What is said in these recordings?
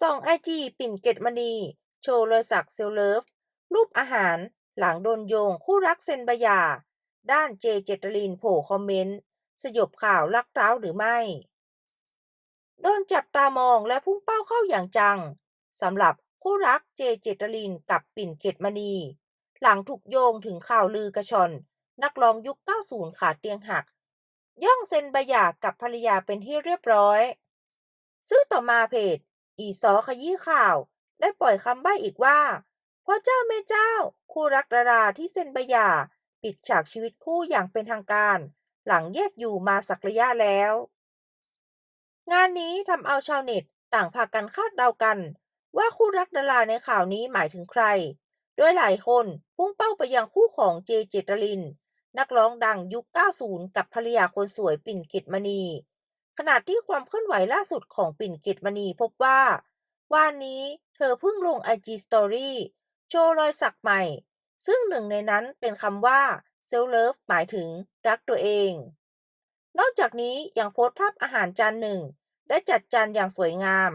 ส่องไอจีปิ่นเกตมณี โชว์รอยสักเซลเลิฟ รูปอาหารหลังโดนโยงคู่รักเซนบยา ด้านเจเจตรินโผล่คอมเมนต์ สยบข่าวรักร้าวหรือไม่ โดนจับตามองและพุ่งเป้าเข้าอย่างจังสำหรับคู่รักเจเจตรินกับปิ่นเกตมณี หลังถูกโยงถึงข่าวลือกระชอน นักร้องยุค 90 ขาเตียงหัก ย่องเซนบยากับภรรยาเป็นที่เรียบร้อยซึ่งต่อมาเพจ อีซอขยี้ข่าว ได้ปล่อยคำใบ้อีกว่าพ่อเจ้าแม่เจ้า คู่รักดาราที่เซ็นใบหย่า ปิดฉากชีวิตคู่อย่างเป็นทางการ หลังแยกอยู่มาสักระยะแล้ว งานนี้ทำเอาชาวเน็ตต่างพากันคาดเดากัน ว่าคู่รักดาราในข่าวนี้หมายถึงใคร โดยหลายคนพุ่งเป้าไปยังคู่ของเจเจตริน นักร้องดังยุค 90 กับภรรยาคนสวยปิ่นเกตมณี ขณะที่ความเคลื่อนไหวล่าสุดของปิ่นเกตมณีพบว่าวันนี้เธอเพิ่งลง IG Story โชว์รอยสักใหม่ ซึ่งหนึ่งในนั้นเป็นคำว่า self love หมายถึงรักตัวเอง นอกจากนี้ยังโพสต์ภาพอาหารจานหนึ่งได้จัดจานอย่างสวยงาม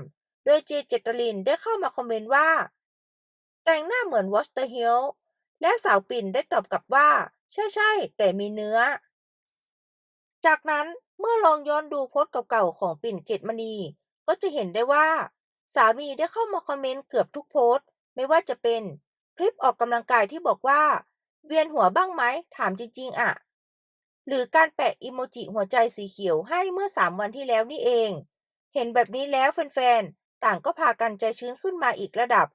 โดยเจเจตรินได้เข้ามาคอมเมนต์ว่า แต่งหน้าเหมือน Watch the Hill และสาวปิ่นได้ตอบกลับว่า ใช่ใช่แต่มีเนื้อ จากนั้นเมื่อลองย้อนดูโพสต์เก่าๆของปิ่นเกตมณี ก็จะเห็นได้ว่า สามีได้เข้ามาคอมเมนต์เกือบทุกโพสต์ ไม่ว่าจะเป็นคลิปออกกำลังกายที่บอกว่า เวียนหัวบ้างไหมถามจริง ๆอะหรือการแปะอิโมจิหัวใจสีเขียวให้เมื่อ 3 วันที่แล้วนี่เอง เห็นแบบนี้แล้วแฟนๆ ต่างก็พากันใจชื้นขึ้นมาอีกระดับ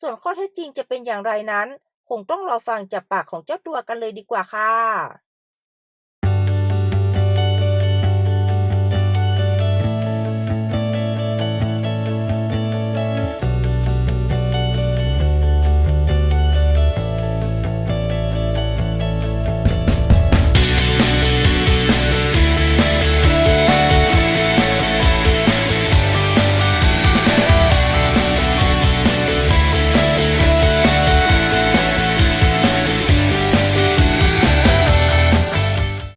ส่วนข้อเท็จจริงจะเป็นอย่างไรนั้น คงต้องรอฟังจากปากของเจ้าตัวกันเลยดีกว่าค่ะ